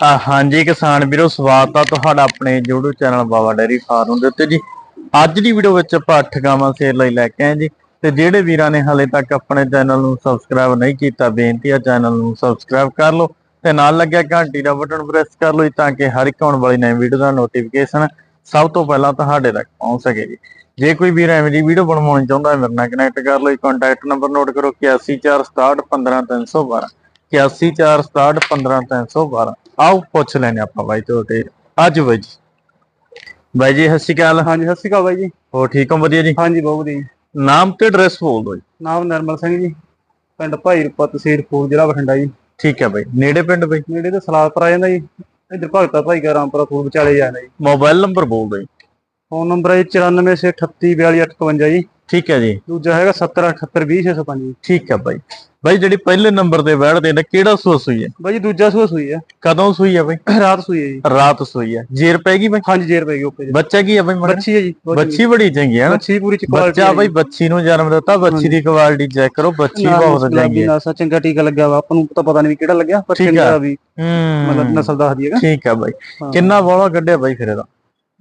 ਹਾਂਜੀ ਕਿਸਾਨ ਵੀਰੋ, ਸਵਾਗਤ ਆ ਤੁਹਾਡਾ ਆਪਣੇ YouTube channel Baba dairy farm ਦੇ ਉੱਤੇ ਜੀ। ਅੱਜ ਦੀ ਵੀਡੀਓ ਵਿੱਚ ਆਪਾਂ ਅੱਠ ਗਾਵਾਂ ਸੇਲ ਲਈ ਲੈ ਕੇ ਆਏ ਜੀ। ਤੇ ਜਿਹੜੇ ਵੀਰਾਂ ਨੇ ਹਾਲੇ ਤੱਕ ਆਪਣੇ ਚੈਨਲ ਨੂੰ ਸਬਸਕ੍ਰਾਈਬ ਨਹੀਂ ਕੀਤਾ, ਬੇਨਤੀ ਆ ਚੈਨਲ ਨੂੰ ਸਬਸਕ੍ਰਾਈਬ ਕਰ ਲਓ ਤੇ ਨਾਲ ਲੱਗਿਆ ਘੰਟੀ ਦਾ ਬਟਨ ਪ੍ਰੈਸ ਕਰ ਲਓ ਜੀ ਤਾਂ ਕਿ ਹਰ ਇੱਕ ਆਉਣ ਵਾਲੀ ਨਵੀਂ ਵੀਡੀਓ ਦਾ ਨੋਟੀਫਿਕੇਸ਼ਨ ਸਭ ਤੋਂ ਪਹਿਲਾਂ ਤੁਹਾਡੇ ਤੱਕ ਪਹੁੰਚ ਸਕੇ ਜੀ। ਜੇ ਕੋਈ ਵੀਰ ਐਵੇਂ ਦੀ ਵੀਡੀਓ ਬਣਵਾਉਣੀ ਚਾਹੁੰਦਾ ਹੈ, ਮੇਰੇ ਨਾਲ ਕਨੈਕਟ ਕਰ ਲਓ ਜੀ। ਕੰਟੈਕਟ ਨੰਬਰ ਨੋਟ ਕਰੋ 8146615312 8146615312 ਆਓ ਪੁੱਛ ਲੈਣੇ ਆਪਾਂ ਬਾਈ ਤੁਹਾਡੇ ਅੱਜ ਬਾਈ ਜੀ। ਬਾਈ ਜੀ ਸਤਿ ਸ਼੍ਰੀ ਅਕਾਲ। ਹਾਂਜੀ ਸਤਿ ਸ਼੍ਰੀ ਅਕਾਲ ਬਾਈ ਜੀ। ਹੋ ਠੀਕ ਹੋ? ਵਧੀਆ ਜੀ? ਹਾਂਜੀ ਬਹੁਤ ਵਧੀਆ ਜੀ। ਨਾਮ ਤੇ ਐਡਰੈਸ ਬੋਲ ਦਿਓ ਜੀ। ਨਾਮ ਨਰਮਲ ਸਿੰਘ ਜੀ। ਪਿੰਡ ਭਾਈ ਰੂਪਾ ਤਹਿਸੀਲ ਫੂਲ ਜ਼ਿਲ੍ਹਾ ਬਠਿੰਡਾ ਜੀ। ਠੀਕ ਹੈ ਬਾਈ। ਨੇੜੇ ਪਿੰਡ ਬਾਈ? ਨੇੜੇ ਤੇ ਸਲਾਦਪੁਰ ਆ ਜਾਂਦਾ ਜੀ। ਇੱਧਰ ਭਗਤਾ ਭਾਈ ਕਾ ਰਾਮਪੁਰਾ ਫੂਲ ਵਿਚਾਲੇ ਜਾਂਦਾ ਜੀ। ਮੋਬਾਈਲ ਨੰਬਰ ਬੋਲ ਦਿਓ ਜੀ। ਫੋਨ ਨੰਬਰ ਹੈ 9468342858 ਜੀ। ਠੀਕ ਹੈ ਜੀ। ਦੂਜਾ ਹੈਗਾ 70782065 ਜੀ ਠੀਕ ਹੈ ਬਾਈ। ਬਾਈ ਜਿਹੜੀ ਪਹਿਲੇ ਨੰਬਰ ਤੇ ਬੈਠਦੇ ਨੇ ਕਿਹੜਾ ਸੂਆ ਸੂਈ ਹੈ? ਬਾਈ ਦੂਜਾ ਸੂਆ ਸੂਈ ਹੈ। ਕਦੋਂ ਸੂਈ ਹੈ ਬਾਈ? ਰਾਤ ਸੂਈ ਹੈ ਜੀ। ਰਾਤ ਸੂਈ ਹੈ। ਜੇਰ ਪੈ ਗਈ ਬਾਈ? ਹਾਂਜੀ ਜੇਰ ਪੈ ਗਈ ਓਕੇ ਜੀ। ਬੱਚਾ ਕੀ ਹੈ ਬਾਈ? ਬੱਚੀ ਹੈ ਜੀ। ਬੱਚੀ ਬੜੀ ਚੰਗੀ ਹੈ ਨਾ? ਬੱਚੀ ਪੂਰੀ quality ਬੱਚਾ ਬਾਈ ਬੱਚੀ ਨੂੰ ਜਨਮ ਦਿੱਤਾ ਬੱਚੀ ਦੀ ਕੁਆਲਿਟੀ ਚੈੱਕ ਕਰੋ ਬੱਚੀ ਬਹੁਤ ਚੰਗੀ ਹੈ। ਨਾਸਾ ਚੰਗਾ ਟੀਕਾ ਲੱਗਿਆ ਵਾ। ਆਪਾਂ ਨੂੰ ਤਾਂ ਪਤਾ ਨਹੀਂ ਕਿਹੜਾ ਲੱਗਿਆ ਪਰ। ਚੰਗਾ ਵੀ ਮਤਲਬ ਨਸਲ ਦੱਸਦੀ ਹੈਗਾ ਠੀਕ ਹੈ ਬਾਈ। ਕਿੰਨਾ ਬੋਲਾ ਕੱਢਿਆ ਬਾਈ ਫਿਰ ਇਹਦਾ?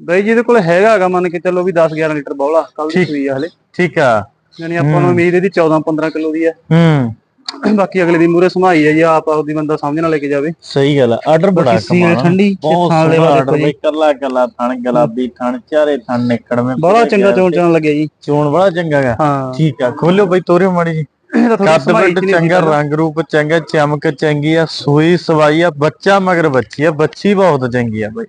ਬਾਈ ਜੀ ਇਹਦੇ ਕੋਲ ਹੈਗਾ ਹੈਗਾ ਮੰਨ ਕੇ ਚੱਲੋ ਵੀ 10 11 ਲੀਟਰ ਬੌਲਾ ਕੱਲ ਦੀ। ਸੂਈ ਆ ਹਲੇ। ਠੀਕ ਆ। ਯਾਨੀ ਆਪਾਂ ਨੂੰ ਉਮੀਦ ਇਹਦੀ 14 15 ਕਿਲੋ ਦੀ ਹੈ ਹੂੰ। ਬਾਕੀ ਅਗਲੇ ਦੀ ਮੂਰੇ ਸਮਾਈ ਹੈ ਜੀ ਆਪ ਆਪਦੀ ਬੰਦਾ ਸਮਝ ਨਾਲ ਲੈ ਕੇ ਜਾਵੇ। ਸਹੀ ਗੱਲ ਆ ਆਰਡਰ ਬੜਾ ਕਮਾਲ ਠੰਡੀ ਬਹੁਤ ਸੋਹਣਾ ਆਰਡਰ ਬਾਈ ਕੱਲਾ ਕੱਲਾ ਥਣ ਗੁਲਾਬੀ ਥਣ ਚਾਰੇ ਥਣ ਨਿਕੜਵੇਂ ਬੜਾ ਚੰਗਾ ਚੋਣ ਚੋਣ ਲੱਗਿਆ ਜੀ। ਚੋਣ ਬੜਾ ਚੰਗਾ ਹੈ। ਠੀਕ ਆ ਖੋਲਿਓ ਬਾਈ ਤੋਰਿਓ ਮਾੜੀ ਜੀ। ਕੱਦ ਵੱਡ ਚੰਗਾ ਰੰਗ ਰੂਪ ਚੰਗਾ ਚਮਕ ਚੰਗੀ ਆ ਸੂਈ ਸਵਾਈ ਆ ਬੱਚਾ ਮਗਰ ਬੱਚੀ ਆ ਬੱਚੀ ਬਹੁਤ ਚੰਗੀ ਆ ਬਾਈ।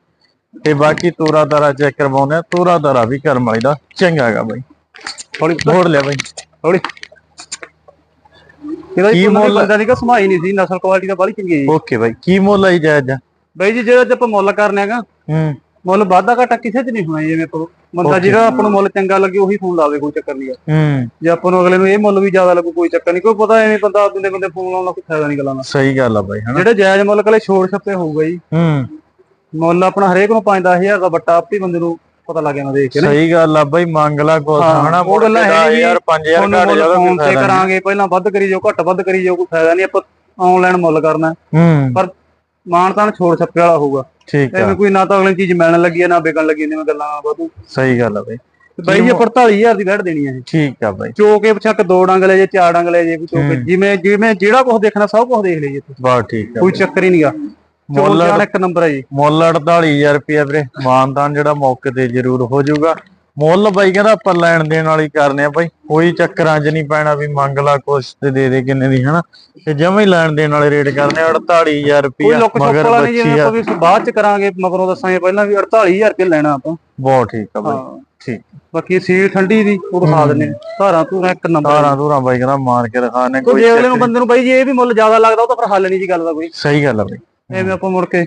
ਤੇ ਬਾਕੀ ਤੋਰਾ ਤਾਰਾ ਚੈੱਕ ਕਰਵਾਉਂਦੇ ਆ। ਤੋਰਾ ਤਾਰਾ ਵੀ ਕਰਮ ਵਾਲੀ ਦਾ ਚੰਗਾ ਹੈਗਾ ਬਾਈ। ਥੋੜੀ ਮੋੜ ਲਿਆ ਬਾਈ। ਥੋੜੀ ਇਹਦਾ ਕੀ ਕੀ ਮੁੱਲ- ਨਹੀਂ ਕਿ ਸਮਾਈ ਨਹੀਂ ਸੀ ਨਸਲ ਕੁਆਲਿਟੀ ਦਾ ਬੜੀ ਚੰਗੀ ਹੈ ਓਕੇ ਬਾਈ ਕੀ ਮੁੱਲ ਆਈ ਜਾਇਜ਼ ਆ? ਬਾਈ ਜੀ ਜਿਹੜਾ ਆਪਾਂ ਮੁੱਲ ਕਰਨੇ ਹੈਗਾ ਹੂੰ। ਮੁੱਲ ਵਾਧਾ ਘਾਟਾ ਕਿਸੇ 'ਚ ਨਹੀਂ ਹੋਣਾ ਜਿਵੇਂ ਆਪਾਂ ਬੰਦਾ. ਜਿਹੜਾ ਆਪਾਂ ਨੂੰ ਮੁੱਲ ਚੰਗਾ ਲੱਗੇ ਉਹੀ ਫੋਨ ਲਾਵੇ ਕੋਈ ਚੱਕਰ ਨਹੀਂ ਹੈ ਹੂੰ। ਜੇ ਆਪਾਂ ਨੂੰ ਅਗਲੇ ਨੂੰ ਇਹ ਮੁੱਲ ਵੀ ਜ਼ਿਆਦਾ ਲੱਗੂ ਕੋਈ ਚੱਕਰ ਨਹੀਂ। ਕੋਈ ਪਤਾ ਐਵੇਂ ਬੰਦਾ ਬੰਦੇ ਬੰਦੇ ਫੋਨ ਲਾਉਣ ਦਾ ਕੋਈ ਫਾਇਦਾ ਨਹੀਂ ਗੱਲਾਂ ਦਾ। ਸਹੀ ਗੱਲ ਆ ਬਾਈ ਹਨਾ? ਜਿਹੜੇ ਜਾਇਜ਼ ਮੁੱਲ ਕਲੇ ਛੋੜ ਛੱਪੇ ਹੋਊਗਾ ਜੀ। ਹੂੰ। ਮੁੱਲ ਆਪਣਾ ਹਰੇਕ ਨੂੰ 5-10000 ਦਾ ਬੱਟਾ ਆਪੇ ਬੰਦੇ ਨੂੰ ਪਤਾ ਲੱਗ ਜਾਂਦਾ ਦੇਖ ਕੇ ਨਾ। ਸਹੀ ਗੱਲ ਆ ਬਾਈ ਮੰਗ ਲਾ ਕੁਛ ਹਾਂ, ਹਨਾ ਉਹ ਗੱਲਾਂ ਹੈ ਯਾਰ 5000 ਤੁਹਾਨੂੰ ਘੱਟ ਜਾਵੇ ਫੋਨ ਤੇ ਕਰਾਂਗੇ ਪਹਿਲਾਂ ਵੱਧ ਕਰੀ ਜਾਓ ਘੱਟ ਵੱਧ ਕਰੀ ਜਾਓ ਕੋਈ ਫਾਇਦਾ ਨਹੀਂ ਆਪਾਂ ਆਨਲਾਈਨ ਮੁੱਲ ਕਰਨਾ। ਹੂੰ। ਪਰ ਮਾਨ ਤਾਨ ਛੋੜ ਛੱਪੇ ਵਾਲਾ ਹੋਊਗਾ। ਠੀਕ ਐਵੇਂ ਕੋਈ ਨਾ ਤਾਂ ਅਗਲੀ ਚੀਜ਼ ਮਿਲਣ ਲੱਗੀ ਹੈ ਨਾ ਵਿਕਣ ਲੱਗੀ ਨੇ ਗੱਲਾਂ ਵਾਧੂ। ਸਹੀ ਗੱਲ ਆ ਬਾਈ। ਤੇ ਬਾਈ ਜੀ 45000 ਦੀ ਵੈਟ ਦੇਣੀ ਹੈ ਇਹ। ਠੀਕ ਆ ਬਾਈ। ਚੋਕੇ ਪਛੱਕ ਦੋ ਡੰਗ ਲੈ ਜੇ ਚਾਰ ਡੰਗ ਲੈ ਜੇ ਕੋਈ ਚੋਕੇ। ਹੂੰ। ਜਿਵੇਂ ਜਿਵੇਂ ਜਿਹੜਾ ਕੁਝ ਦੇਖਣਾ ਸਭ ਕੁਝ ਦੇਖ ਲਈਏ ਬਹੁਤ ਠੀਕ ਆ ਕੋਈ ਚੱਕਰ ਹੀ ਨਹੀਂਗਾ ਮੁੱਲ ਜਾਨ ਇੱਕ ਨੰਬਰ ਹੈ ਜੀ। ਮੁੱਲ 48000 ਰੁਪਏ ਵੀਰੇ ਮਾਨਦਾਨ ਜਿਹੜਾ ਮੌਕੇ ਤੇ ਜ਼ਰੂਰ ਹੋ ਜਾਊਗਾ। ਮੁੱਲ ਬਾਈ ਕਹਿੰਦਾ ਆਪਾਂ ਲੈਣ ਦੇਣ ਵਾਲੀ ਕਰਨੇ ਆ ਬਾਈ ਕੋਈ ਚੱਕਰਾਂ 'ਚ ਨਹੀਂ ਪੈਣਾ ਵੀ ਮੰਗ ਲਾ ਕੁਛ ਤੇ ਦੇ ਦੇ ਕਿੰਨੇ ਦੀ ਹਨਾ? ਤੇ ਜਮਾਂ ਹੀ ਲੈਣ ਦੇਣ ਵਾਲੇ ਰੇਟ ਕਰਨੇ ਆ 48000 ਕੋਈ ਰੁਪਏ ਲੁੱਕ ਛੁਪ ਮਗਰ ਵਾਲਾ ਨਹੀਂ ਜਿਵੇਂ ਬੱਚੀ ਆ। ਆਪਾਂ ਵੀ ਬਾਅਦ ਚ ਕਰਾਂਗੇ ਮਗਰੋਂ ਦੱਸਾਂਗੇ ਪਹਿਲਾਂ ਵੀ 48000 ਰੁਪਏ ਲੈਣਾ ਆਪਾਂ। ਬਹੁਤ ਠੀਕ ਆ ਬਾਈ ਠੀਕ। ਬਾਕੀ ਸੀਲ ਠੰਡੀ ਦੀ ਉਹ ਦਿਖਾ ਦਿੰਨੇ। ਧਾਰਾਂ ਧੂਰਾਂ ਇੱਕ ਨੰਬਰ ਧਾਰਾਂ ਧੂਰਾਂ ਬਾਈ ਕਹਿੰਦਾ ਮਾਰ ਕੇ ਦਿਖਾਣੇ ਕੋਈ ਜੇ ਅਗਲੇ ਨੂੰ ਬੰਦੇ ਨੂੰ ਬਾਈ ਜੇ ਇਹ ਵੀ ਮੁੱਲ ਜ਼ਿਆਦਾ ਲੱਗਦਾ ਉਹ ਤਾਂ ਫਿਰ ਹੱਲ ਨਹੀਂ ਜੀ ਗੱਲ ਦਾ ਕੋਈ। ਸਹੀ ਗੱਲ ਆ ਬਾਈ। ਐਵੇਂ ਆਪਾਂ ਮੁੜ ਕੇ।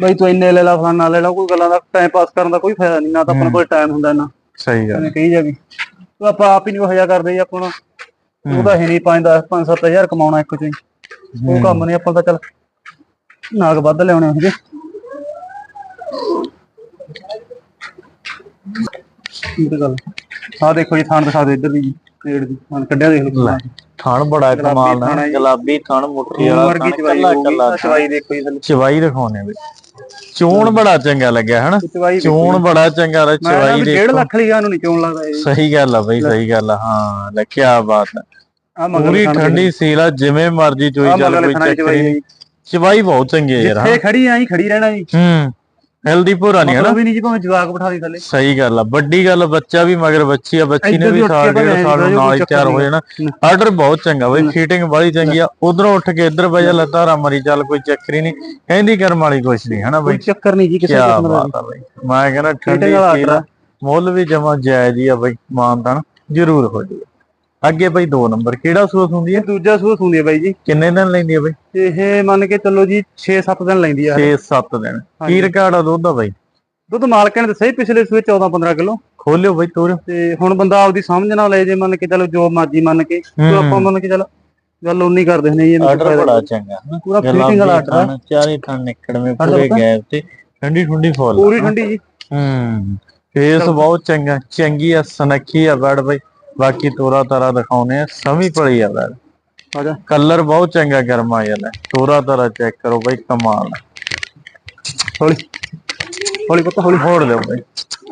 ਬਾਈ ਤੂੰ ਇੰਨੇ ਲੈ ਲਾ ਫਲਾਨਾ ਲੈ ਲਾ ਕੋਈ ਗੱਲਾਂ ਦਾ ਟਾਈਮ ਪਾਸ ਕਰਨ ਦਾ ਕੋਈ ਫਾਇਦਾ ਨਹੀਂ ਨਾ ਤਾਂ ਆਪਣੇ ਕੋਲ ਟਾਈਮ ਹੁੰਦਾ ਨਾ। ਸਹੀ ਗੱਲ। ਐਵੇਂ ਕਹੀ ਜਾਵੀ। ਤੂੰ ਆਪਾਂ ਆਪ ਹੀ ਨਹੀਂ ਹਜਾ ਕਰਦੇ ਜੀ ਆਪਾਂ ਉਹਦਾ ਹੈ। ਨਹੀਂ 5 10 5 7000 ਕਮਾਉਣਾ ਇੱਕ ਚੋਂ ਉਹ ਕੰਮ ਨਹੀਂ ਆਪਾਂ ਤਾਂ ਚੱਲ ਨਾਗ ਵੱਧ ਲਿਆਉਣੇ ਹੈਗੇ। ਗੱਲ ਆ। ਦੇਖੋ ਜੀ ਥਾਣ ਦਿਖਾ ਦਿਓ ਇੱਧਰ ਦੀ ਜੀ ਪੇੜ ਦੀ। ਥਾਣ ਕੱਢਿਆ ਦੇਖ ਲਓ ਲੈ। ਥਣ ਬੜਾ ਕਮਾਲ ਦਾ ਥਣ ਹੈ ਜੀ। ਗੁਲਾਬੀ ਥਣ ਮੁੱਠੀ ਵਾਲਾ ਥਣ ਚਵਾਈ ਕੱਲਾ ਹੋਊਗੀ ਕੱਲਾ ਆਹ ਚਵਾਈ ਦੇਖੋ ਜੀ ਥੱਲੇ। ਚਵਾਈ ਦਿਖਾਉਣੇ ਵੀ। ਚੋਣ ਬੜਾ ਚੰਗਾ ਲੱਗਿਆ ਹਨਾ? ਚਵਾਈ ਦੇਖੋ ਚੋਣ ਬੜਾ ਚੰਗਾ ਮੈਂ ਚਵਾਈ ਵੀ ਦੇ 1.5 ਲੱਖ ਲਈ ਨੂੰ ਨਹੀਂ ਚੋਣ ਲੱਗਦਾ ਇਹ। ਸਹੀ ਗੱਲ ਆ ਬਈ ਸਹੀ ਗੱਲ ਆ। ਹਾਂ ਲੈ ਕੀ ਬਾਤ ਹੈ ਆ ਮਗਰ ਪੂਰੀ ਠੰਡੀ ਸੀਲ ਆ ਜਿਵੇਂ ਮਰਜ਼ੀ ਚੋਈ ਆ ਚੱਲ ਮਗਰ ਕੋਈ ਚੱਕਰ ਚਵਾਈ ਨਹੀਂ। ਚਵਾਈ ਬਹੁਤ ਚੰਗੀ ਹੈ ਯਾਰ ਹਾਂ। ਜਿੱਥੇ ਖੜੀ ਆਂ ਖੜੀ ਰਹਿਣਾ ਜੀ। ਹੂੰ। ਹੈਲਦੀ ਪੂਰਾ ਨਹੀਂ ਹਨਾ ਮਤਲਬ ਵੀ ਨਹੀਂ ਜੀ ਭਾਵੇਂ ਜਵਾਕ ਬਿਠਾ ਦੀ ਥੱਲੇ। ਸਹੀ ਗੱਲ ਆ ਵੱਡੀ ਗੱਲ ਬੱਚਾ ਵੀ ਮਗਰ ਬੱਚੀ ਆ ਬੱਚੀ ਨੇ ਇੱਧਰ ਵੀ ਵੀ ਉੱਠ ਕੇ ਡੇਢ ਸਾਲ ਨੂੰ ਨਾਲ ਹੀ ਤਿਆਰ ਹੋ। ਜਾਣਾ। ਆਰਡਰ ਬਹੁਤ ਚੰਗਾ ਬਈ ਫਿਟਿੰਗ ਬੜੀ ਚੰਗੀ ਆ। ਉਧਰੋਂ ਉੱਠ ਕੇ ਇੱਧਰ ਬਜਾ ਲੱਤਾਂ ਮਰੀ ਚੱਲ ਕੋਈ ਚੱਕਰ ਹੀ ਨਹੀਂ। ਕਹਿੰਦੀ ਕਰਮ ਵਾਲੀ ਕੁਛ ਨਹੀਂ ਹਨਾ ਬਈ? ਕੋਈ ਚੱਕਰ ਨਹੀਂ ਜੀ ਕਿਸੇ ਕਿਸਮ ਦਾ ਬਾਤ ਆ ਬਈ। ਮੈਂ ਕਹਿੰਦਾ ਠੰਡੀ ਵਾਲਾ ਆ, ਮੁੱਲ ਵੀ ਜਮਾ ਜਾਇਜ਼ ਹੀ ਆ ਬਈ ਮਾਨਦਾਨ ਜ਼ਰੂਰ ਹੋ ਜਾਊਗਾ। ਅੱਗੇ ਬਈ 2 ਨੰਬਰ ਕਿਹੜਾ ਸੂਸ ਹੁੰਦੀ ਹੈ? ਇਹ ਦੂਜਾ ਸੂਸ ਹੁੰਦੀ ਹੈ ਬਾਈ ਜੀ। ਕਿੰਨੇ ਦਿਨ ਲੈਂਦੀ ਹੈ ਬਈ? ਇਹ ਮੰਨ ਕੇ ਚੱਲੋ ਜੀ 6-7 ਦਿਨ ਲੈਂਦੀ ਆ 6-7 ਦਿਨ। ਕੀ। ਰਿਕਾਰਡ ਆ ਦੁੱਧ ਦਾ ਬਈ? ਦੁੱਧ ਮਾਲਕਾਂ ਨੇ ਦੱਸਿਆ ਪਿਛਲੇ ਸੂਏ 14-15 ਕਿਲੋ। ਖੋਲਿਓ ਬਈ ਤੋਰਿਓ ਤੇ ਹੁਣ ਬੰਦਾ ਆਪਦੀ ਸਮਝ ਨਾਲ ਲੈ ਜੇ ਮੰਨ ਕੇ ਚੱਲੋ ਜੋ ਮਰਜ਼ੀ ਮੰਨ ਕੇ। ਤੇ ਆਪਾਂ ਮੰਨ ਕੇ ਚੱਲ ਗੱਲ ਉਨੀ ਕਰਦੇ ਨੇ ਜੀ ਆਰਡਰ ਬੜਾ। ਚੰਗਾ। ਪੂਰਾ ਫਿਟਿੰਗ ਵਾਲਾ ਆਰਡਰ ਥਣ, ਚਾਰੇ ਥਣ ਨਿਕੜਵੇਂ ਪੂਰੇ? ਗੈਪ ਤੇ ਠੰਡੀ ਠੰਡੀ ਫੁੱਲ ਪੂਰੀ ਠੰਡੀ ਜੀ। ਹੂੰ। ਫੇਸ ਬਹੁਤ ਚੰਗਾ ਚੰਗੀ ਆ ਸਨੱਖੀ ਆ ਬੜ ਬਈ। ਬਾਕੀ ਤੋਰਾ ਤਾਰਾ ਦਿਖਾਉਨੇ ਆ ਸਮੀ ਪੜੀ ਆ ਬੜ ਆ ਜਾ ਕਲਰ ਬਹੁਤ ਚੰਗਾ ਗਰਮਾ ਯਾਰ ਤੋਰਾ ਤਾਰਾ ਚੈੱਕ ਕਰੋ ਬਈ ਕਮਾਲ। ਹੌਲੀ। ਹੌਲੀ ਪੁੱਤ ਹੌਲੀ। ਮੋੜ ਲਿਓ ਬਾਈ।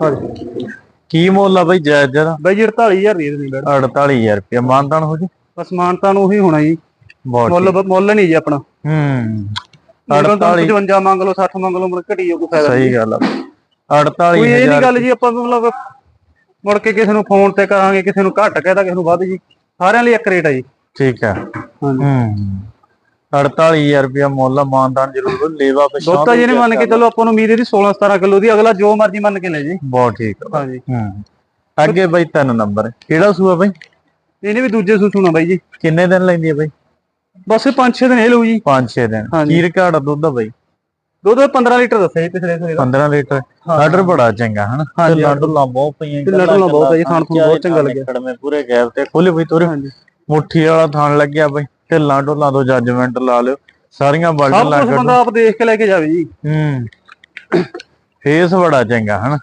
ਹਾਂਜੀ ਕੀ ਮੁੱਲ ਆ ਬਾਈ ਜਾਇਜ਼ ਜਰਾ ਬਾਈ ਜੀ 48000 ਦੀ ਦੇ ਬੈਠ 48000 ਰੁਪਏ ਮਾਨਦਾਨ ਹੋ ਜੀ ਬਸ ਮਾਨਤਾ ਨੂੰ ਉਹੀ ਹੋਣਾ ਜੀ। ਮੁੱਲ ਮੁੱਲ ਨਹੀਂ ਜੀ ਆਪਣਾ। ਹੂੰ। ਮੁੱਲ ਤਾਂ 48 55 ਮੰਗ ਲਓ 60 ਮੰਗ ਲਓ ਮੁੜ ਘਟੀ ਜਾਊ ਕੋਈ ਫਾਇਦਾ ਸਹੀ ਗੱਲ ਆ। ਕੋਈ ਇਹ 48000 ਨਹੀਂ ਗੱਲ ਜੀ ਆਪਾਂ ਮਤਲਬ ਮੁੜ ਕੇ ਕਿਸੇ ਨੂੰ ਫੋਨ ਤੇ ਕਰਾਂਗੇ ਕਿਸੇ ਨੂੰ ਘੱਟ ਕਹਿਦਾ ਕਿਸੇ ਨੂੰ ਵੱਧ ਜੀ। ਸਾਰਿਆਂ ਲਈ ਇੱਕ ਰੇਟ ਆ ਜੀ। ਠੀਕ ਹੈ ਹਾਂਜੀ। ਹੂੰ। 48000 ਰੁਪਏ ਮੁੱਲ ਆ, ਮਾਨਦਾਨ ਜ਼ਰੂਰ ਲੇਵਾ ਪਛਾਣ ਦੋਤਾ ਜੀ ਨੇ ਮੰਨ ਕੇ ਚਲੋ ਆਪਾਂ ਨੂੰ ਉਮੀਦ ਇਹਦੀ 16 17 ਕਿਲੋ ਦੀ ਅਗਲਾ ਜੋ ਮਰਜ਼ੀ ਮੰਨ ਕੇ ਲੈ ਜੀ। ਬਹੁਤ ਠੀਕ ਆ। ਹਾਂਜੀ। ਹੂੰ। ਅੱਗੇ ਬਾਈ ਤਿੰਨ ਨੰਬਰ ਕਿਹੜਾ ਸੂਆ ਬਾਈ? ਇਹਨੇ ਵੀ ਦੂਜੇ ਸੂ ਸੁਣਾ ਬਾਈ ਜੀ। ਕਿੰਨੇ ਦਿਨ ਲੈਂਦੀ ਹੈ ਬਾਈ? ਬਸ 5-6 ਦਿਨ ਇਹ ਲਊ ਜੀ। 5-6 ਦਿਨ। ਹਾਂਜੀ। ਕੀ ਰਿਕਾਰਡ ਆ ਦੁੱਧ ਦਾ ਬਾਈ? ਦੁੱਧ 15 ਲੀਟਰ ਦੱਸਿਆ ਜੀ ਪਿਛਲੇ ਸਵੇਰੇ ਦਾ। 15 ਲੀਟਰ। ਆਰਡਰ ਬੜਾ ਚੰਗਾ ਹਨਾ? ਹਾਂਜੀ, ਤੇ ਲਾਡੂ ਲਾ ਬਹੁਤ ਪਈਆਂ ਤੇ ਲਾਡੂ ਲਾ ਬਹੁਤ ਆ ਜੀ, ਖਾਣ ਖੂਣ ਬਹੁਤ ਚੰਗਾ ਲੱਗਿਆ। ਕੜਮੇ ਪੂਰੇ ਗੈਪ ਤੇ ਖੋਲੇ ਬਈ ਤੋਰੇ। ਹਾਂਜੀ। ਮੁੱਠੀ ਵਾਲਾ ਥਾਣ ਲੱਗਿਆ ਬਈ। ਤੇ ਲਾਡੋ ਲਾ ਦੋ ਜੱਜਮੈਂਟ ਲਾ ਲਿਓ। ਸਾਰੀਆਂ ਬਲਡ ਲਾ ਕੇ ਬੰਦਾ ਆਪ ਦੇਖ ਕੇ ਲੈ ਕੇ ਜਾਵੇ ਜੀ। ਹੂੰ। ਫੇਸ ਬੜਾ ਚੰਗਾ ਹਨਾ?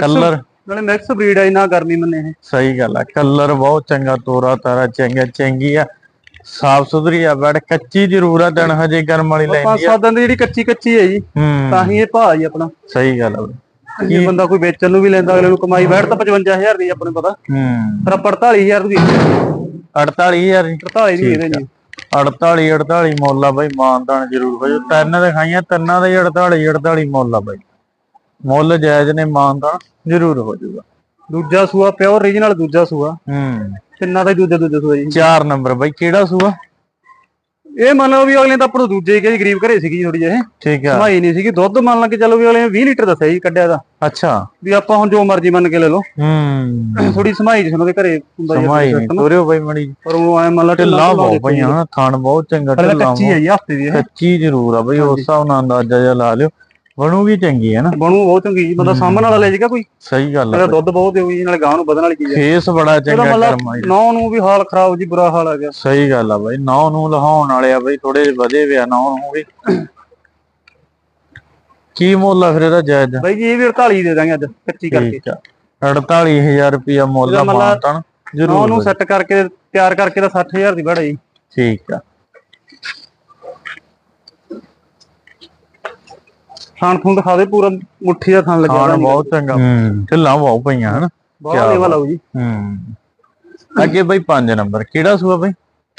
ਕਲਰ ਨਾਲੇ ਮਿਕਸ ਬਰੀਡ ਆ ਨਾ ਗਰਮੀ ਮੰਨੇ ਇਹ। ਸਹੀ ਗੱਲ ਆ ਕਲਰ ਬਹੁਤ ਚੰਗਾ ਤੋਰਾ ਤਾਰਾ ਚੰਗਾ ਚੰਗੀ ਆ। ਸਾਫ਼ ਸੁਥਰੀ ਆ ਬੜ ਕੱਚੀ ਜ਼ਰੂਰ ਆ ਦਿਨ ਹਜੇ ਗਰਮ ਵਾਲੀ ਪੰਜ ਲੈਂਦੀ ਆ। ਸੱਤ ਦਿਨ ਦੀ ਜਿਹੜੀ ਕੱਚੀ ਕੱਚੀ ਹੈ ਜੀ ਤਾਂ ਹੂੰ ਹੀ ਇਹ ਭਾਅ ਜੀ ਆਪਣਾ। ਸਹੀ ਗੱਲ ਆ ਬਈ। ਜੇ ਬੰਦਾ ਕੋਈ ਵੇਚਣ ਨੂੰ ਵੀ ਲੈਂਦਾ ਅਗਲੇ ਨੂੰ ਕਮਾਈ ਬੈਠ ਤਾਂ 55000 ਦੀ ਆਪਣੇ ਪਤਾ। ਹੂੰ। ਫਿਰ ਆਪਾਂ 48000 ਦੀ 48000 ਜੀ 48 ਦੀ। ਇਹਦੇ ਜੀ 48 48 ਮੁੱਲ ਆ ਬਾਈ ਮਾਨਦਾਨ ਜ਼ਰੂਰ ਹੋ ਜਾਊ ਤਿੰਨ ਦਿਖਾਈਆਂ ਤਿੰਨਾਂ ਦੇ 48 48 ਮੁੱਲ ਆ ਬਾਈ। ਮੁੱਲ ਜਾਇਜ਼ ਨੇ ਮਾਨਦਾਨ ਜ਼ਰੂਰ ਹੋ ਜਾਊਗਾ। ਦੂਜਾ ਸੂਆ ਪਿਓਰ ਓਰੀਜਨਲ ਦੂਜਾ ਸੂਆ। ਹੂੰ। ਤਿੰਨਾਂ ਦਾ ਹੀ ਦੂਜਾ ਦੂਜਾ ਸੂਆ ਜੀ। ਚਾਰ ਨੰਬਰ ਬਾਈ ਕਿਹੜਾ ਸੂਆ? ਇਹ ਮੰਨ ਲਓ ਵੀ ਅਗਲੇ ਤਾਂ ਆਪਾਂ ਨੂੰ ਦੂਜੇ ਹੀ ਜੀ ਗਰੀਬ ਘਰੇ ਸੀਗੀ ਥੋੜੀ ਜਿਹੀ ਠੀਕ ਆ। ਸਮਾਈ ਨਹੀਂ ਸੀਗੀ ਦੁੱਧ ਮੰਨ ਲਾ ਕੇ ਚਲੋ ਵੀ ਅਗਲੇ ਨੇ 20 ਲੀਟਰ ਦੱਸਿਆ ਜੀ ਕੱਢਿਆ ਦਾ। ਅੱਛਾ। ਵੀ ਆਪਾਂ ਹੁਣ ਜੋ ਮਰਜ਼ੀ ਮੰਨ ਕੇ ਲੈ ਲਓ। ਹੂੰ। ਥੋੜੀ ਸਮਾਈ ਜਿਸ ਦੇ ਘਰੇ ਹੁੰਦਾ ਜੀ ਸਮਾਈ ਨਹੀਂ ਤੋਰਿਓ ਬਾਈ ਮੜੀ। ਪਰ ਉਹ ਐ ਮੰਨ ਲਾ ਢਿੱਲਾ ਬਹੁਤ ਹਨਾ ਥਣ ਬਹੁਤ ਚੰਗਾ ਢਿੱਲਾ ਕੱਚੀ ਹੈ ਜੀ ਹਫ਼ਤੇ ਦੀ ਕੱਚੀ ਜ਼ਰੂਰ ਆ ਬਈ ਉਸ ਹਿਸਾਬ ਨਾਲ ਅੰਦਾਜ਼ਾ ਜਿਹਾ ਲਾ ਲਿਓ। ਬਣੂਗੀ ਚੰਗੀ ਹੈ ਨਾ? ਬਣੂ ਬਹੁਤ ਚੰਗੀ ਜੀ ਬੰਦਾ ਸਾਹਮਣ ਵਾਲਾ ਲੈ ਜਾਏਗਾ ਕੋਈ। ਸਹੀ ਗੱਲ ਆ ਦੁੱਧ ਬਹੁਤ ਦੇਊਗੀ ਜੀ ਨਾਲੇ ਗਾਂ ਨੂੰ ਵਧਣ ਵਾਲੀ ਚੀਜ਼ ਹੈ। ਫੇਸ ਬੜਾ ਚੰਗਾ ਮਤਲਬ ਕਰਮਾਈ ਨੌ ਨੂੰ ਵੀ ਹਾਲ ਖਰਾਬ ਜੀ ਬੁਰਾ ਹਾਲ ਆ ਗਿਆ। ਸਹੀ ਗੱਲ ਆ ਬਾਈ ਨੌ ਨੂੰ ਲਹਾਉਣ ਵਾਲੇ ਆ ਬਈ ਥੋੜੇ ਵਧੇ ਵਿਆ ਨੌ ਨੂੰ ਵੀ। ਕੀ ਮੁੱਲ ਆ ਫਿਰ ਇਹਦਾ ਜਾਇਜ਼? ਬਾਈ ਜੀ ਇਹ ਵੀ 48 ਦੇ ਦਾਂਗੇ ਅੱਜ ਕੱਚੀ ਕਰਕੇ। ਠੀਕ ਆ। 48000 ਰੁਪਿਆ ਮੁੱਲ ਆ ਮਾਨਤਨ ਨੌ ਜ਼ਰੂਰ ਨੂੰ ਬਾਈ। ਸੈੱਟ ਕਰਕੇ ਤਿਆਰ ਕਰਕੇ ਦਾ 60000 ਦੀ ਬੜਾ ਜੀ। ਠੀਕ ਆ। ਖਾਣ ਖੂਨ ਦਿਖਾ ਦੇ ਪੂਰਾ ਮੁੱਠੀ ਦਾ ਥਣ ਲੱਗਿਆ ਖਾਣ ਹੋਇਆ। ਬਹੁਤ ਚੰਗਾ। ਹੂੰ ਢਿੱਲਾਂ ਬਹੁਤ ਪਈਆਂ ਹਨ? ਬਹੁਤ ਲੇਵਾ ਲਾਓ ਜੀ। ਹੂੰ। ਅੱਗੇ ਬਈ 5 ਨੰਬਰ ਕਿਹੜਾ ਸੂਆ ਬਈ?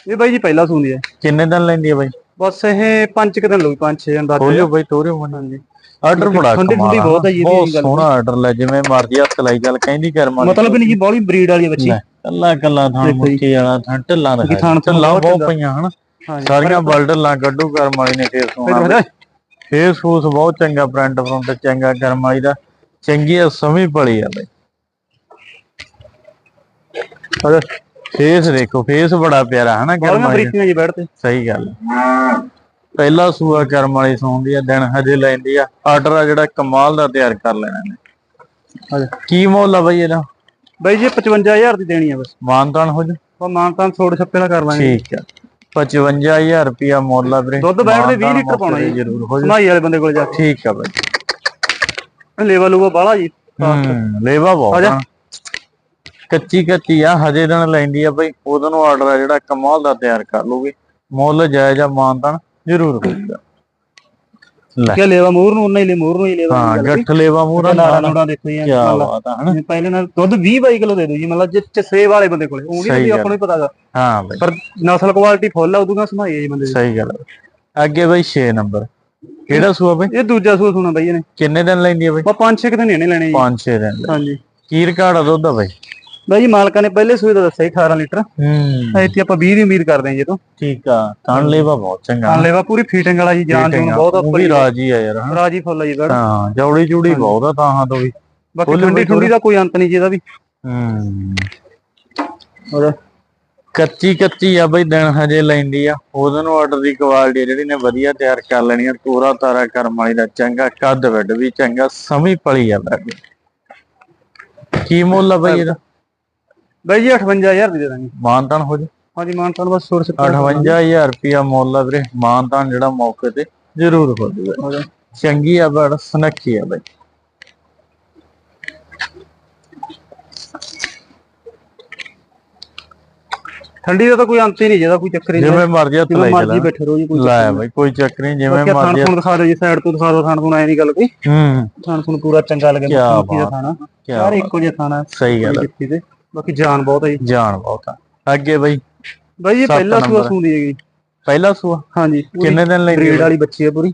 ਇਹ ਬਾਈ ਜੀ ਪਹਿਲਾ ਸੂੰਦੀ ਹੈ। ਕਿੰਨੇ ਦਿਨ ਲੈਂਦੀ ਆ ਬਈ? ਬਸ ਇਹ ਪੰਜ ਕੁ ਦਿਨ ਲਊ ਪੰਜ ਛੇ ਅੰਦਾਜ਼ੇ ਖੋਲਿਓ ਬਈ ਤੋਰਿਓ ਮਨ। ਹਾਂਜੀ। ਆਰਡਰ ਬੜਾ ਠੰਡੀ- ਕਮਾਲ ਆ। ਬਹੁਤ ਆ ਜੀ ਇਹਦੀ ਬਹੁਤ ਗੱਲ ਸੋਹਣਾ ਆਰਡਰ ਲੈ ਜਿਵੇਂ ਮਰਜ਼ੀ ਹੱਥ ਲਾਈ ਚੱਲ ਕਹਿੰਦੀ ਕਰਮ ਵਾਲੀ। ਮਤਲਬ ਨਹੀਂ ਜੀ ਬੋਲੀ ਬਰੀਡ ਵਾਲੀ ਹੈ ਬੱਚੀ। ਲੈ, ਕੱਲਾ ਕੱਲਾ ਥਾਂ ਦੇਖੋ ਜੀ। ਮੁੱਠੀ ਵਾਲਾ ਥਾਂ ਢਿੱਲਾਂ ਦਾ ਥਾਣ ਥੂਣ ਢਿੱਲਾਂ ਬਹੁਤ ਬਹੁਤ ਚੰਗਾ। ਪਈਆਂ ਹਨ? ਹਾਂਜੀ। ਸਾਰੀਆਂ ਬਲਡਲਾਂ ਕੱਢੂ ਕਰਮ ਵਾਲੀ ਨੇ ਫੇਰ ਸੋਹਣਾ ਫੇਸ ਫੂਸ ਬਹੁਤ ਚੰਗਾ ਪ੍ਰਿੰਟ ਫਰੰਟ ਚੰਗਾ ਕਰਮ ਵਾਲੀ ਦਾ ਚੰਗੀ ਆ ਸਮੀ ਪਲੀ ਆ ਬਈ ਫੇਸ ਦੇਖੋ ਫੇਸ ਬੜਾ ਪਿਆਰਾ ਹਨਾ ਕਰਮ ਬੋਲੀਆਂ ਵਾਲੀ ਦਾ। ਜੀ ਬੈਠ ਤੇ ਸਹੀ ਗੱਲ ਹੈ। ਪਹਿਲਾ ਸੂਆ ਕਰਮ ਵਾਲੀ ਸੌਂਦੀ ਆ ਦਿਨ ਹਜੇ ਲੈਂਦੀ ਆ ਆਰਡਰ ਆ ਜਿਹੜਾ ਕਮਾਲ ਦਾ ਤਿਆਰ ਕਰ ਲੈਣਾ ਨੇ। ਕੀ ਮੁੱਲ ਆ ਬਈ ਇਹਦਾ ਬਾਈ ਜੀ ਇਹ 55000 ਦੀ ਦੇਣੀ ਹੈ ਬਸ ਮਾਨਤਾਨ ਹੋ ਜਾ ਉਹ ਮਾਨਤਾਨ ਛੋੜ ਛੱਪੇ ਦਾ ਕਰ ਲਾਂਗੇ ਠੀਕ ਆ 55000 ਰੁਪਿਆ ਮੁੱਲ ਆ ਵੀਰੇ। ਦੁੱਧ ਬੈਠ ਦੇ 20 ਮਾਨਤਾਨ ਲੀਟਰ ਪਾਉਣਾ ਮੌਕੇ ਤੇ ਜੀ। ਜ਼ਰੂਰ ਹੋ ਜਾ। ਸਮਾਈ ਵਾਲੇ ਬੰਦੇ ਕੋਲ ਜਾ ਠੀਕ ਆ ਬਈ। ਲੇਵਾ ਲੂਵਾ ਬਾਲਾ ਜੀ। ਹੂੰ ਲੇਵਾ ਬਹੁਤ ਜਾ। ਆ। ਕੱਚੀ ਕੱਚੀ ਆ ਹਜੇ ਦਿਨ ਲੈਂਦੀ ਆ ਬਈ। ਉਹਦੋਂ ਆਰਡਰ ਆ ਜਿਹੜਾ ਕਮਾਲ ਦਾ ਤਿਆਰ ਕਰ ਲੂਗੀ ਮੁੱਲ ਜਾਇਜ਼ ਆ ਮਾਨਤਾਨ ਜ਼ਰੂਰ ਹੋਊਗਾ। ਕਿ ਲੇਵਾ ਮੂਰ ਨੂੰ ਨਹੀਂ ਲੈ ਮੂਰ ਨੂੰ ਹੀ ਲੇਵਾ। ਹਾਂ ਗੱਠ ਲੇਵਾ ਮੂਰਾ ਨਾਲ ਨੂੜਾ ਦੇਖੋ ਜੀ ਕੀ ਬਾਤ ਆ ਹਨਾ? ਪਹਿਲੇ ਨਾਲ ਦੁੱਧ 20 22 ਕਿਲੋ ਦੇ ਦੋ ਜੀ ਮਤਲਬ ਜੇ ਸੇਵ ਵਾਲੇ ਬੰਦੇ ਕੋਲੇ। ਉਹ ਗੱਲ। ਆਪਾਂ ਨੂੰ ਹੀ ਪਤਾਗਾ ਹਾਂ ਬਈ। ਪਰ ਨਸਲ ਕੁਆਲਿਟੀ ਫੁੱਲ ਆ ਉਦੋਂ ਸਮਾਈ ਹੈ ਜੀ ਬੰਦੇ ਸਹੀ ਗੱਲ। ਅੱਗੇ ਬਈ 6 ਨੰਬਰ। ਕਿਹੜਾ ਸੂਆ ਬਈ? ਇਹ ਦੂਜਾ ਸੂਆ ਸੁਣਾ ਬਾਈ ਇਹਨੇ। ਕਿੰਨੇ ਦਿਨ ਲੈਂਦੀ ਆ ਬਈ? ਬਾ ਪੰਜ ਛੇ ਕੁ ਦਿਨ ਇਹਨੇ ਲੈਣੇ ਜੀ। 5-6 ਦਿਨ। ਹਾਂਜੀ। ਕੀ ਰਿਕਾਰਡ ਆ ਦੁੱਧ ਦਾ ਬਈ? ਬਾਈ ਜੀ ਮਾਲਕਾਂ ਨੇ ਪਹਿਲੇ ਸੂਏ ਦਾ ਦੱਸਿਆ ਸੀ 18 ਲੀਟਰ। ਹੂੰ। ਇੱਥੇ ਆਪਾਂ 20 ਦੀ ਉਮੀਦ ਕਰਦੇ ਹਾਂ ਜੀ ਤੋਂ। ਠੀਕ ਆ ਤਣ ਲੇਵਾ ਬਹੁਤ ਚੰਗਾ। ਹਾਂ ਲੇਵਾ ਪੂਰੀ ਫੀਟਿੰਗ ਵਾਲਾ ਜੀ ਜਾਨ ਜੂਨ ਬਹੁਤ ਵੀ ਰਾਜੀ ਆ ਯਾਰ ਹਨਾ। ਰਾਜੀ ਫੁੱਲ ਆ ਜੀ ਬੜ ਹਾਂ ਜੌੜੀ ਚੂੜੀ ਬਹੁਤ ਆ ਤਾਹਾਂ ਤੋਂ ਵੀ। ਬਾਕੀ ਠੰਡੀ ਠੰਡੀ ਦਾ ਕੋਈ ਅੰਤ ਨਹੀਂ ਜੀ ਇਹਦਾ ਵੀ। ਹੂੰ। ਉਹਦਾ ਕੱਚੀ ਕੱਚੀ ਆ ਬਈ ਦਿਨ ਹਜੇ ਲੈਂਦੀ ਆ। ਉਹਦੋਂ ਨੂੰ ਆਰਡਰ ਦੀ ਕੁਆਲਿਟੀ ਜਿਹੜੀ ਨੇ ਵਧੀਆ ਤਿਆਰ ਕਰ ਲੈਣੀ ਆ। ਤੋਰਾ ਤਾਰਾ ਕਰਮ ਵਾਲੀ ਦਾ ਚੰਗਾ ਕੱਦ ਵੱਡ ਵੀ ਚੰਗਾ ਸਮੀ ਪਲੀ ਆ ਬੈਠੀ ਕੀ ਮੁੱਲ ਆ ਬਈ ਇਹਦਾ? ਬਾਈ ਜੀ 58000 ਦੀ ਦੇ ਦਾਂਗੇ। ਮਾਨਤਾਨ ਹੋ ਜਾ। ਹਾਂਜੀ ਮਾਨਤਾਨ ਬਸ ਸਕਦਾ 58000 ਰੁਪਿਆ ਮੁੱਲ ਆ ਵੀਰੇ। ਮਾਨਤਾਨ ਜਿਹੜਾ ਮੌਕੇ ਤੇ ਜ਼ਰੂਰ ਹੋ ਜਾਊਗਾ ਚੰਗੀ ਆ ਬੜ ਸੁਨੱਖੀ ਆ ਬਈ। ਠੰਡੀ ਦਾ ਤਾਂ ਕੋਈ ਅੰਤ ਹੀ ਨਹੀਂ ਜਿਹਦਾ ਕੋਈ ਚੱਕਰ ਹੀ ਨਹੀਂ। ਜਿਵੇਂ ਮਰਜ਼ੀ ਹੱਥ ਲਾਈ ਮਰਜ਼ੀ ਬੈਠੇ ਰਹੋ ਜੀ ਕੋਈ ਲੈ ਬਾਈ ਕੋਈ ਚੱਕਰ ਨਹੀਂ ਜਿਵੇਂ ਮਰਜ਼ੀ ਥੁਣ ਦਿਖਾ ਦਿਓ ਜੀ ਸਾਈਡ ਤੋਂ ਦਿਖਾ ਦਿਓ ਥਾਣ ਥੁਣ ਐ ਨਹੀਂ ਗੱਲ ਕੋਈ। ਹੂੰ। ਥਾਣ ਥੁਣ ਪੂਰਾ ਚੰਗਾ ਲੱਗੇ ਬਾਕੀ ਦਾ ਸਾਰੇ ਇੱਕੋ ਜਿਹਾ ਥਾਣਾ ਹੈ, ਸਹੀ ਗੱਲ ਕੋਈ ਤੇ। ਬਾਕੀ ਜਾਨ ਬਹੁਤ ਹੈ ਜੀ। ਜਾਨ ਬਹੁਤ ਆ। ਅੱਗੇ ਬਾਈ ਬਾਈ ਇਹ ਸੱਤ ਪਹਿਲਾ ਸੂਆ। ਸੂੰਦੀ ਹੈਗੀ। ਪਹਿਲਾ ਸੂਆ? ਹਾਂਜੀ। ਕਿੰਨੇ ਦਿਨ ਲੈਂਦੀ ਆ? ਵਾਲੀ ਬੱਚੀ ਹੈ ਪੂਰੀ।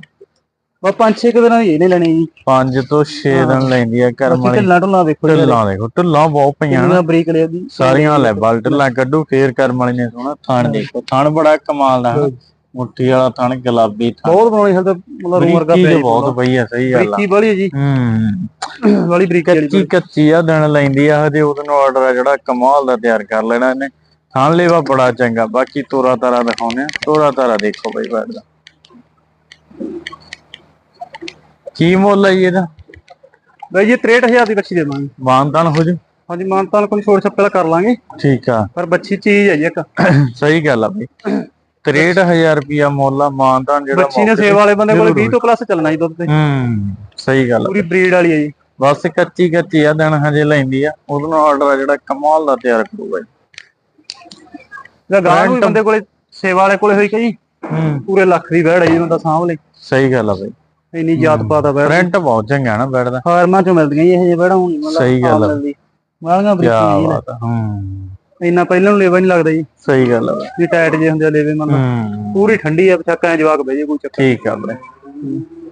ਬਸ ਪੰਜ ਛੇ ਕੁ ਦਿਨਾਂ ਦੀ ਇਹਨੇ ਲੈਣੀ ਜੀ। 5 ਤੋਂ 6 ਦਿਨ ਲੈਂਦੀ ਆ ਕਰਮ ਬਾਕੀ ਵਾਲੀ। ਢਿੱਲਾਂ ਢੁੱਲਾਂ ਵੇਖੋ ਜੀ ਢਿੱਲਾਂ ਦੇਖੋ ਢਿੱਲਾਂ ਬਹੁਤ ਪਈਆਂ ਨਾ। ਬਰੀਕ ਲੈ ਦੀ ਸਾਰੀਆਂ ਲੈ ਬਲ ਢਿੱਲਾਂ ਕੱਢੂ ਫੇਰ ਕਰਮ ਵਾਲੀ ਨੇ ਸੋਹਣਾ ਥਣ ਦੇਖੋ। ਥਣ ਬੜਾ ਕਮਾਲ ਦਾ ਹਨਾ। ਮੁੱਠੀ ਵਾਲਾ ਥਣ ਗੁਲਾਬੀ ਥਣ ਬਹੁਤ ਬਣਾਉਣੀ ਹਲ ਤਾਂ ਮਤਲਬ ਰੂਮ ਵਰਗਾ ਪਿਆ ਬਹੁਤ ਪਈ ਆ ਸਹੀ ਗੱਲ ਆ। ਬਰੀਕੀ ਵਾਲੀ ਜੀ। ਹੂੰ। ਵਾਲੀ ਬਰੀਕੀ ਕੱਚੀ ਕੱਚੀ ਆ ਦਿਨ ਲੈਂਦੀ ਆ ਹਜੇ ਉਹਦੇ ਨੂੰ ਆਰਡਰ ਆ ਜਿਹੜਾ ਕਮਾਲ ਦਾ ਤਿਆਰ ਕਰ ਲੈਣਾ ਇਹਨੇ। ਥਣ ਲੇਵਾ ਬੜਾ ਚੰਗਾ ਬਾਕੀ ਤੋਰਾ ਤਾਰਾ ਦਿਖਾਉਨੇ ਆ ਤੋਰਾ ਤਾਰਾ ਦੇਖੋ ਬਈ ਬੈਠ ਦਾ। ਕੀ ਮੁੱਲ ਹੈ ਇਹਦਾ? ਬਾਈ ਜੀ 63000 ਦੀ ਬੱਚੀ ਦੇ ਦਾਂਗੇ। ਮਾਨਤਾਨ ਹੋ ਜੂ? ਹਾਂਜੀ ਮਾਨਤਾਨ ਕੋਈ ਛੋੜ ਛੱਪੇ ਕਰ ਲਾਂਗੇ। ਠੀਕ ਆ। ਪਰ ਬੱਚੀ ਚੀਜ਼ ਹੈ ਜੀ ਇੱਕ। ਸਹੀ ਗੱਲ ਆ ਬਈ। 63000 ਰੁਪਿਆ ਮੁੱਲ ਆ ਮਾਨਤਾਨ ਜਿਹੜਾ ਬੱਚੀ ਨੇ ਸੇਵਾ ਵਾਲੇ ਬੰਦੇ ਕੋਲ ਜ਼ਰੂਰ 20 ਤੋਂ ਪਲੱਸ ਚੱਲਣਾ ਜੀ ਦੁੱਧ ਤੇ। ਹੂੰ ਸਹੀ ਗੱਲ ਪੂਰੀ ਬਰੀਡ ਵਾਲੀ ਹੈ ਜੀ। ਬਸ ਕੱਚੀ ਕੱਚੀ ਆ ਦਿਨ ਹਜੇ ਲੈਂਦੀ ਆ। ਉਹਦੇ ਆਰਡਰ ਆ ਜਿਹੜਾ ਕਮਾਲ ਦਾ ਤਿਆਰ ਕਰੂਗਾ ਜੀ। ਗਾਂ ਨੂੰ ਬੰਦੇ ਕੋਲੇ ਸੇਵਾ ਵਾਲੇ ਕੋਲੇ ਹੋਈ ਕਿ ਜੀ ਹੂੰ। ਪੂਰੇ ਲੱਖ ਦੀ ਬੈੜ ਹੈ ਜੀ ਬੰਦਾ ਸਾਂਭ ਲੈ ਸਹੀ ਗੱਲ ਆ ਬਈ। ਇੰਨੀ ਜਾਤ ਪਾਤ ਆ ਬੈੜ ਪ੍ਰਿੰਟ ਬਹੁਤ ਚੰਗਾ ਨਾ ਬੈਠਦਾ ਫਾਰਮਾਂ ਚੋਂ ਮਿਲਦੀਆਂ ਜੀ ਇਹ ਜਿਹੇ ਬੈੜਾਂ ਹੁਣ ਮਤਲਬ ਸਹੀ ਗੱਲ ਆ। ਮਿਲਦੀ ਬਰੀਕੀ ਆ ਹੂੰ। ਇੰਨਾ ਪਹਿਲਾਂ ਨੂੰ ਲੇਵਾ ਨਹੀਂ ਲੱਗਦਾ ਜੀ। ਸਹੀ ਗੱਲ ਆ। ਵੀ ਟਾਇਟ ਜੇ ਹੁੰਦੇ ਆ ਲੇਵੇ ਮਤਲਬ ਹੂੰ। ਪੂਰੀ ਠੰਡੀ ਆ ਚੱਕਾਂ ਜਵਾਕ ਬਹਿ ਜੇ ਕੋਈ ਚੱਕਰ ਠੀਕ ਆ ਬਈ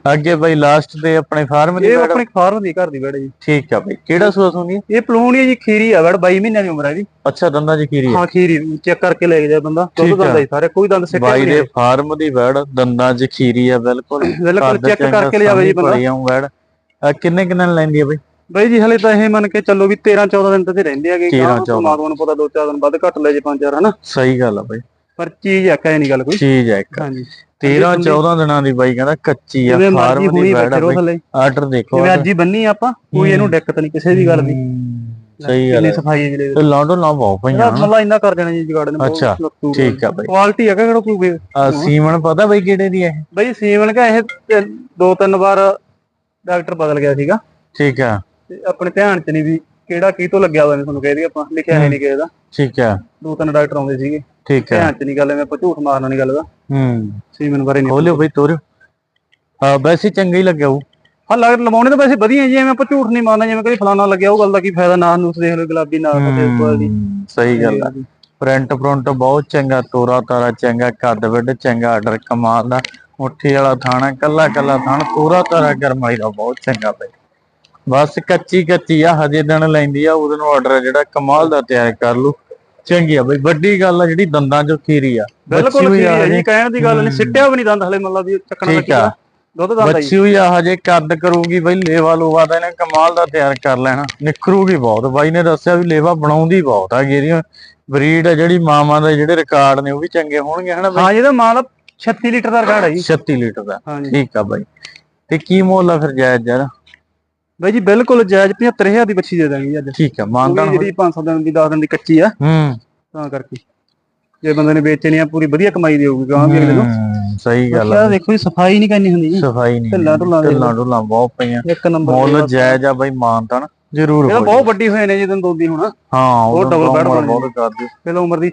ਅੱਗੇ ਬਈ ਲਾਸਟ ਤੇ ਆਪਣੇ ਫਾਰਮ ਦੀ ਇਹ ਬੈੜ ਆਪਣੀ ਫਾਰਮ ਦੀ ਘਰ ਦੀ ਬੈੜ ਜੀ। ਠੀਕ ਆ ਬਈ। ਕਿਹੜਾ ਸੂਆ ਸੁਣੀ ਇਹ ਪਲੂਣੀ ਜੀ ਖੀਰੀ ਆ ਬੈੜ 22 ਮਹੀਨਿਆਂ ਦੀ ਉਮਰ ਹੈ ਜੀ। ਅੱਛਾ ਦੰਦਾਂ ਚ ਖੀਰੀ ਆ। ਹਾਂ ਖੀਰੀ ਚੈੱਕ ਕਰਕੇ ਲੈ ਕੇ ਜਾਏ ਬੰਦਾ ਠੀਕ ਦੁੱਧ ਆ। ਦੰਦਾ ਹੀ ਸਾਰੇ ਕੋਈ ਦੰਦ ਸਿੱਟੇ ਬਾਈ ਦੇ ਫਾਰਮ ਦੀ ਬੈੜ ਦੰਦਾਂ ਚ ਖੀਰੀ ਆ ਬਿਲਕੁਲ। ਬਿਲਕੁਲ ਚੰਗਾ, ਕਰਕੇ ਲਿਆਵੇ ਜੀ ਬੰਦਾ। ਬੈੜ ਅਹ ਕਿੰਨੇ ਕਿੰਨੇ ਨੂੰ ਲੈਂਦੀ ਆ ਬਈ? ਬਾਈ ਜੀ ਹਲੇ ਤਾਂ ਇਹ ਮੰਨ ਕੇ ਚੱਲੋ ਵੀ 13 14 ਦਿਨ ਤੇ ਰਹਿੰਦੇ ਆਗੇ 13, 14 ਪਰਮਾਤਮਾ ਨੂੰ ਪਤਾ ਦੋ ਚਾਰ ਦਿਨ ਵੱਧ ਘੱਟ ਲੈ ਜੇ ਪੰਜ ਚਾਰ ਹਨਾ? ਸਹੀ ਗੱਲ ਆ ਬਈ। ਪਰ ਚੀਜ਼ ਇੱਕ ਹੈ ਨਹੀਂ ਗੱਲ ਕੋਈ। ਚੀਜ਼ ਆ ਇੱਕ। ਹਾਂਜੀ। 13 14 ਦਿਨਾਂ ਦੀ ਬਾਈ ਕਹਿੰਦਾ ਕੱਚੀ ਆ ਫਾਰਮ ਦੀ ਆ ਥੱਲੇ ਆਰਡਰ ਦੇਖੋ ਜਿਵੇਂ ਅੱਜ ਹੀ ਬੰਨੀ ਆਪਾਂ ਕੋਈ ਇਹਨੂੰ ਦਿੱਕਤ ਨਹੀਂ ਕਿਸੇ ਦੀ ਗੱਲ ਦੀ। ਹੂੰ, ਸਹੀ ਗੱਲ ਆ। ਸਫ਼ਾਈ ਹੈ ਜਿਹੜੇ ਤੇ ਲਾਡੋ ਨਾ ਬਹੁਤ ਪਈਆਂ। ਮੱਲਾ ਇੰਨਾ ਕਰ ਦੇਣਾ ਜੀ ਜਗਾੜ ਨੇ ਅੱਛਾ, ਠੀਕ ਆ ਬਈ। ਕੁਆਲਿਟੀ ਹੈਗਾ ਕਿਹੜਾ ਕੋਈ ਵੀ- ਆ ਸੀਮਨ ਪਤਾ ਬਈ ਕਿਹੜੇ ਦੀ ਹੈ? ਬਈ ਸੀਮਨ ਕਾ ਇਹ ਦੋ ਤਿੰਨ ਵਾਰ ਡਾਕਟਰ ਬਦਲ ਗਿਆ ਸੀਗਾ। ਠੀਕ ਆ। ਤੇ ਆਪਣੇ ਧਿਆਨ ਚ ਨਹੀਂ ਵੀ ਕਿਹੜਾ ਕੀ ਤੋਂ ਲੱਗਿਆ ਹੋਇਆ ਨੇ ਤੁਹਾਨੂੰ ਕਹਿ ਦਈਏ ਆਪਾਂ ਲਿਖਿਆ ਹੈ ਨਹੀਂ ਕਿਸੇ ਦਾ। ਠੀਕ ਆ ਦੋ ਤਿੰਨ ਡਾਕਟਰ ਆਉਂਦੇ ਸੀਗੇ। ਠੀਕ ਆ ਧਿਆਨ ਚ ਨਹੀਂ ਗੱਲ ਐਵੇਂ ਆਪਾਂ ਝੂਠ ਮਾਰਨਾ ਨਹੀਂ ਗੱਲ ਦਾ। ਹੂੰ। ਸੀਮਨ ਬਾਰੇ ਨਹੀਂ ਖੋਲਿਓ ਬਈ ਤੋਰਿਓ। ਆ ਵੈਸੇ ਚੰਗਾ ਹੀ ਲੱਗਿਆ ਉਹ। ਹਾਂ ਲੱਗ ਲਵਾਉਣੇ ਤਾਂ ਵੈਸੇ ਵਧੀਆ ਜੀ ਐਵੇਂ ਆਪਾਂ ਝੂਠ ਨਹੀਂ ਮਾਰਨਾ ਜਿਵੇਂ ਕਦੀ ਫਲਾਣਾ ਲੱਗਿਆ ਉਹ ਗੱਲ ਦਾ ਕੀ ਫਾਇਦਾ ਨਾ ਨੂਸ ਦੇਖ ਲਓ ਗੁਲਾਬੀ ਨਾ। ਫਤਿਹ ਕੁਆਲਿਟੀ ਸਹੀ ਗੱਲ ਆ। ਪ੍ਰਿੰਟ ਪ੍ਰਿੰਟ ਬਹੁਤ ਚੰਗਾ ਤੋਰਾ ਤਾਰਾ ਚੰਗਾ ਕੱਦ ਵੱਡ ਚੰਗਾ ਆਰਡਰ ਕਮਾਲ ਦਾ। ਮੁੱਠੀ ਵਾਲਾ ਥਾਣਾ ਕੱਲਾ ਕੱਲਾ ਥਾਣ ਤੋਰਾ ਤਾਰਾ ਗਰਮਾਈ ਦਾ ਬਹੁਤ ਚੰਗਾ ਬਈ। ਬਸ ਕੱਚੀ ਕੱਚੀ ਆ ਹਜੇ ਦਿਨ ਲੈਂਦੀ ਆ ਉਹਦੇ ਨੂੰ ਆਰਡਰ ਜਿਹੜਾ ਕਮਾਲ ਦਾ ਤਿਆਰ ਕਰ ਲੂ ਚੰਗੀ ਆ ਬਈ ਵੱਡੀ ਗੱਲ ਆ ਜਿਹੜੀ ਦੰਦਾਂ ਚੋਂ ਖੀਰੀ ਆ। ਬਿਲਕੁਲ ਬੱਚੀ ਹੋਈ ਠੀਕ ਆ ਹੈ ਹਜੇ। ਜੀ ਕਹਿਣ ਦੀ ਗੱਲ ਨਹੀਂ ਸਿੱਟਿਆ ਵੀ ਨਹੀਂ ਦੰਦ ਹਲੇ ਮਤਲਬ ਵੀ ਚੱਕਣਾ ਠੀਕ ਆ। ਦੁੱਧ ਦੰਦ ਆਈ ਬੱਚੀ ਹੋਈ ਆ ਹਜੇ ਕੱਦ ਕਰੂਗੀ ਬਈ ਲੇਵਾ ਲੂਵਾ ਦਾ ਇਹਨੇ ਕਮਾਲ ਦਾ ਤਿਆਰ ਕਰ ਲੈਣਾ। ਨਿਖਰੂਗੀ ਬਹੁਤ। ਬਾਈ ਨੇ ਦੱਸਿਆ ਵੀ ਲੇਵਾ ਬਣਾਉਂਦੀ ਬਹੁਤ ਆ ਇਹਦੀਆਂ ਬਰੀਡ ਆ ਜਿਹੜੀ ਮਾਵਾਂ ਦੇ ਜਿਹੜੇ ਰਿਕਾਰਡ ਨੇ ਉਹ ਵੀ ਚੰਗੇ ਹੋਣਗੇ ਹਨਾ ਬਈ? ਹਾਂ ਜਿਹਦਾ ਮਾਲ 36 ਲੀਟਰ ਦਾ ਰਿਕਾਰਡ ਹੈ ਜੀ। 36 ਲੀਟਰ ਦਾ। ਠੀਕ ਆ ਬਾਈ। ਤੇ ਕੀ ਮੁੱਲ ਆ ਫਿਰ ਜਾਇਜ਼ ਯਾਰ? ਬਾਈ ਜੀ ਬਿਲਕੁਲ ਜਾਇਜ਼ 75000 ਦੀ ਬੱਚੀ ਦੇ ਦਾਂਗੇ ਅੱਜ। ਠੀਕ ਆ ਮਾਨਦਾਨ ਜਿਹੜੀ 500 ਦਿਨ ਦੀ 10 ਦਿਨ ਦੀ ਕੱਚੀ ਆ। ਹੂੰ। ਤਾਂ ਕਰਕੇ। ਜੇ ਬੰਦੇ ਨੇ ਵੇਚਣੀ ਆ ਪੂਰੀ ਵਧੀਆ ਕਮਾਈ ਦੇਊਗੀ ਗਾਂ ਵੀ ਅਗਲੇ ਨੂੰ ਹੂੰ, ਸਹੀ ਗੱਲ ਆ। ਦੇਖੋ ਜੀ ਸਫ਼ਾਈ ਨਹੀਂ ਕਰਨੀ ਹੁੰਦੀ ਜੀ। ਸਫ਼ਾਈ ਨਹੀਂ ਢਿੱਲਾਂ ਢੁੱਲਾਂ ਢਿੱਲਾਂ ਢੁੱਲਾਂ ਬਹੁਤ ਪਈਆਂ। ਇੱਕ ਨੰਬਰ ਮੁੱਲ ਜਾਇਜ਼ ਆ ਬਾਈ ਮਾਨਦਾਨ ਜ਼ਰੂਰ ਇਹ ਹੋ ਬਹੁਤ ਵੱਡੀ ਹੋਏ ਨੇ ਜਦੋਂ ਦੋਦੀ ਹੁਣ। ਹਾਂ ਉਹ double bed ਬਣ ਬਹੁਤ ਕਰਦੀ। ਪਹਿਲਾਂ ਉਮਰ ਦੀ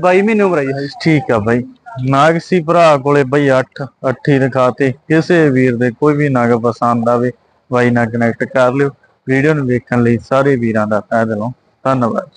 22 ਮਹੀਨੇ ਉਮਰ ਆਈ ਹੈ ਠੀਕ ਆ ਬਾਈ। ਨਾਗ ਸੀ ਭਰਾ ਕੋਲੇ ਬਈ 8 ਅੱਠੀ ਦਿਖਾਤੇ। ਕਿਸੇ ਵੀਰ ਦੇ ਕੋਈ ਵੀ ਨਗ ਪਸੰਦ ਆਵੇ ਬਾਈ ਨਾਲ ਕਨੈਕਟ ਕਰ ਲਿਓ। ਵੀਡੀਓ ਨੂੰ ਵੇਖਣ ਲਈ ਸਾਰੇ ਵੀਰਾਂ ਦਾ ਤਹਿ ਦਿਲੋਂ ਧੰਨਵਾਦ।